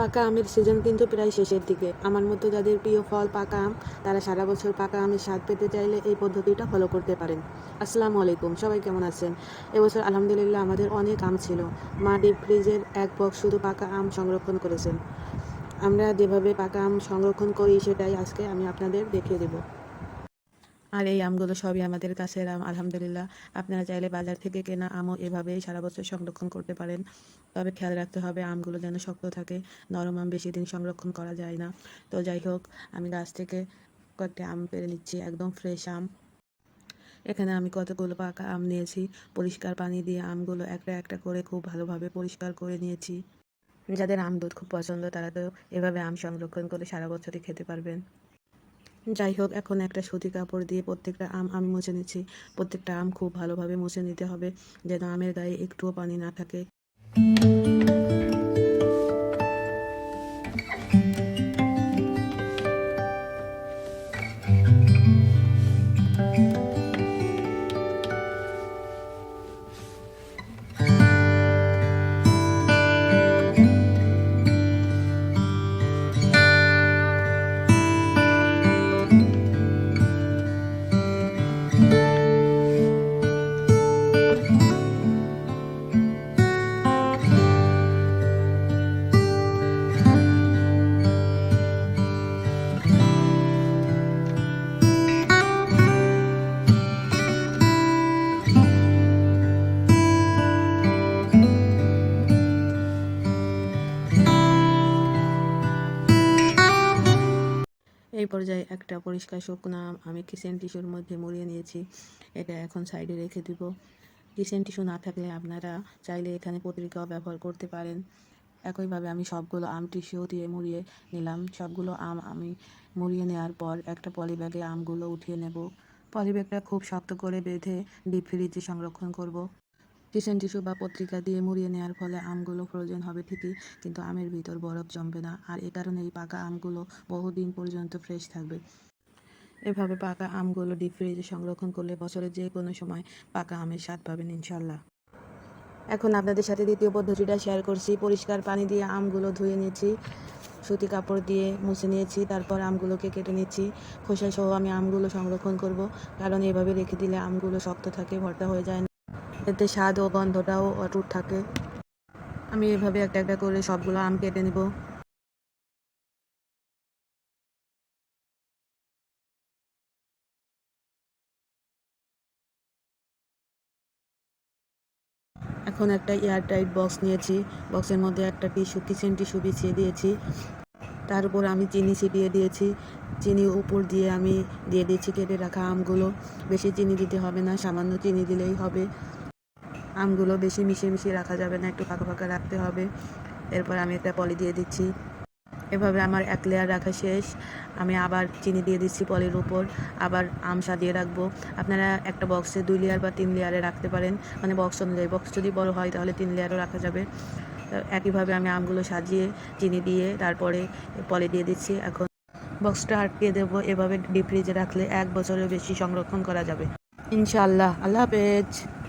পাকা আমের সিজন কিন্তু প্রায় শেষের দিকে। আমার মতো যাদের প্রিয় ফল পাকা আম, তারা সারা বছর পাকা আমের স্বাদ পেতে চাইলে এই পদ্ধতিটা ফলো করতে পারেন। আসসালামু আলাইকুম, সবাই কেমন আছেন? এবছর আলহামদুলিল্লাহ আমাদের অনেক আম ছিল। মা ডিপ ফ্রিজের এক বক্স শুধু পাকা আম সংরক্ষণ করেছেন। আমরা যেভাবে পাকা আম সংরক্ষণ করি সেটাই আজকে আমি আপনাদের দেখিয়ে দেবো। আর এই আমগুলো সবই আমাদের কাছের আম আলহামদুলিল্লাহ। আপনারা চাইলে বাজার থেকে কেনা আমও এভাবেই সারা বছর সংরক্ষণ করতে পারেন। তবে খেয়াল রাখতে হবে আমগুলো যেন শক্ত থাকে, নরম আম বেশি দিন সংরক্ষণ করা যায় না। তো যাই হোক, আমি গাছ থেকে কয়েকটি আম পেরে নিচ্ছি, একদম ফ্রেশ আম। এখানে আমি কতগুলো পাকা আম নিয়েছি, পরিষ্কার পানি দিয়ে আমগুলো একটা একটা করে খুব ভালোভাবে পরিষ্কার করে নিয়েছি। যাদের আম দুধ খুব পছন্দ, তারা তো এভাবে আম সংরক্ষণ করে সারা বছরই খেতে পারবেন। যাই হোক, এখন একটা সুতি কাপড় দিয়ে প্রত্যেকটা আম আমি মুছে নিচ্ছি। প্রত্যেকটা আম খুব ভালোভাবে মুছে নিতে হবে, যেন আমের গায়ে একটুও পানি না থাকে। এই পর্যায়ে একটা পরিষ্কার শুকনো আম আমি কিচেন টিস্যুর মধ্যে মুড়িয়ে নিয়েছি। এটা এখন সাইডে রেখে দিব। কিচেন টিস্যু না থাকলে আপনারা চাইলে এখানে পত্রিকাও ব্যবহার করতে পারেন। একইভাবে আমি সবগুলো আম টিস্যু দিয়ে মুড়িয়ে নিলাম। সবগুলো আম আমি মুড়িয়ে নেওয়ার পর একটা পলিব্যাগে আমগুলো উঠিয়ে নেব। পলিব্যাগটা খুব শক্ত করে বেঁধে ডিপ ফ্রিজে সংরক্ষণ করব। কিচেন টিস্যু বা পত্রিকা দিয়ে মুড়িয়ে নেওয়ার ফলে আমগুলো ফ্রোজেন হবে ঠিকই, কিন্তু আমের ভিতর বরফ জমবে না। আর এ কারণে এই পাকা আমগুলো বহুদিন পর্যন্ত ফ্রেশ থাকবে। এভাবে পাকা আমগুলো ডিপ ফ্রিজে সংরক্ষণ করলে বছরের যে কোনো সময় পাকা আমের স্বাদ পাবেন ইনশাল্লাহ এখন আপনাদের সাথে দ্বিতীয় পদ্ধতিটা শেয়ার করছি। পরিষ্কার পানি দিয়ে আমগুলো ধুয়ে নিয়েছি, সুতি কাপড় দিয়ে মুছে নিয়েছি, তারপর আমগুলোকে কেটে নিচ্ছি। খোসা সহ আমি আমগুলো সংরক্ষণ করব, কারণ এভাবে রেখে দিলে আমগুলো শক্ত থাকে, ভর্তা হয়ে যায় এতে স্বাদ ও গন্ধটাও অটুট থাকে। আমি এভাবে একটা একটা করে সবগুলো আম কেটে নেব। এখন একটা এয়ার টাইট বক্স নিয়েছি। বক্সের মধ্যে একটা টিস্যু, কিচেন টিস্যু বিছিয়ে দিয়েছি। তার উপর আমি চিনি ছিটিয়ে দিয়েছি। চিনি উপর দিয়ে আমি দিয়ে দিয়েছি কেটে রাখা আমগুলো। বেশি চিনি দিতে হবে না, সামান্য চিনি দিলেই হবে। আমগুলো বেশি মিশিয়ে মিশিয়ে রাখা যাবে না, একটু ফাঁকা ফাঁকা রাখতে হবে। এরপর আমি একটা পলি দিয়ে দিচ্ছি। এভাবে আমার এক লেয়ার রাখা শেষ। আমি আবার চিনি দিয়ে দিচ্ছি পলির উপর। আবার আম সাজিয়ে রাখব। আপনারা একটা বক্সে দুই লেয়ার বা তিন লেয়ারে রাখতে পারেন। মানে বক্স অনুযায়ী। বক্স যদি বড় হয়, তাহলে তিন লেয়ারও রাখা যাবে। একইভাবে আমি আমগুলো সাজিয়ে চিনি দিয়ে তারপরে পলি দিয়ে দিচ্ছি। এখন বক্সটা আটকে দেবো। এভাবে ডিপ ফ্রিজে রাখলে এক বছরের বেশি সংরক্ষণ করা যাবে। ইনশাআল্লাহ। আল্লাহ হাফেজ।